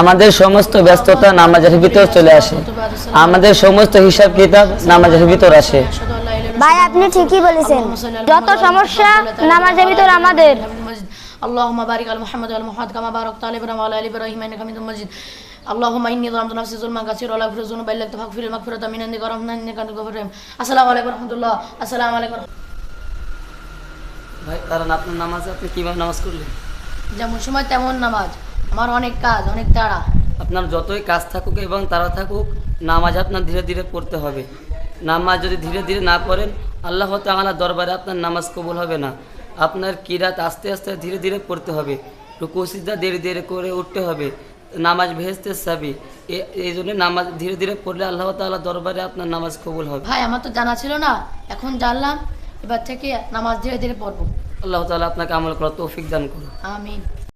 আমাদের সমস্ত ব্যস্ততা নামাজের ভিতর চলে আসে। আমাদের সমস্ত হিসাব কিতাব নামাজের ভিতর আসে। ভাই আপনি ঠিকই বলেছেন। যত সমস্যা নামাজের ভিতর আমাদের আল্লাহুম্মা বারিক আল মুহাম্মদ আল মুহাম্মদ কামা বারক তাআলা ইব্রাহিম আলা আলি ইব্রাহিম ইন্নাকা ভাই কারণ আপনার নামাজ আপনি কীভাবে নামাজ করলেন? যেমন সময় তেমন নামাজ। আমার অনেক কাজ অনেক তাড়া। আপনার যতই কাজ থাকুক এবং তারা থাকুক নামাজ আপনার ধীরে ধীরে পড়তে হবে। নামাজ যদি ধীরে ধীরে না পড়েন আল্লাহ তাআলা দরবারে আপনার নামাজ কবুল হবে না। আপনার কিরাত আস্তে আস্তে ধীরে ধীরে পড়তে হবে? রুকু ধীরে ধীরে করে উঠতে হবে। নামাজ ভেজতে সাবি। এই জন্য নামাজ ধীরে ধীরে পড়লে আল্লাহ তাল্লাহ দরবারে আপনার নামাজ কবুল হবে। ভাই আমার তো জানা ছিল না। এখন জানলাম এবার থেকে নামাজ ধীরে ধীরে পড়ব। আল্লাহ তালা আপনাকে আমল করার তৌফিক দান করুন। আমিন।